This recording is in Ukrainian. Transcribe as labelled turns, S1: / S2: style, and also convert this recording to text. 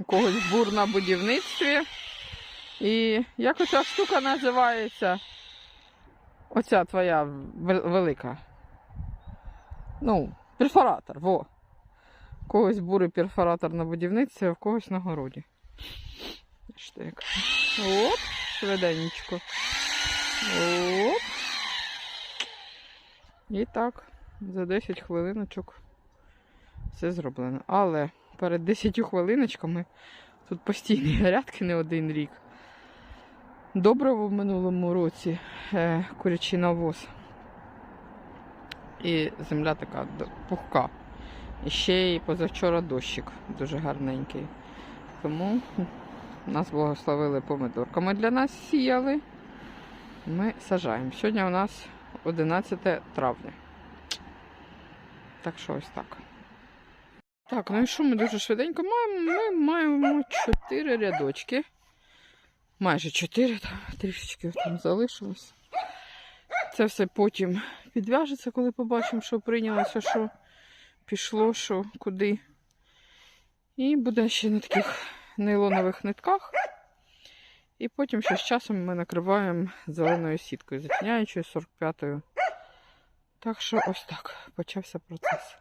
S1: у когось бур на будівництві. І як оця штука називається? Оця твоя велика. Ну, перфоратор, во. У когось бурий перфоратор на будівництві, а в когось на городі. Оп, швиденечко. Оп. І так, за 10 хвилиночок все зроблено. Але перед 10 хвилиночками тут постійні грядки не один рік. Добриво в минулому році е, курячий навоз. І земля така пухка. І ще й позавчора дощик дуже гарненький. Тому нас благословили помидорками для нас сіяли. Ми сажаємо. Сьогодні у нас 11 травня. Так що ось так. Так, ну і що ми дуже швиденько маємо? Ми маємо 4 рядочки. Майже 4, там трішечки там залишилось. Це все потім підв'яжеться, коли побачимо, що прийнялося, що пішло, що куди. І буде ще на таких нейлонових нитках. І потім ще з часом ми накриваємо зеленою сіткою, затіняючою 45-ю. Так що ось так почався процес.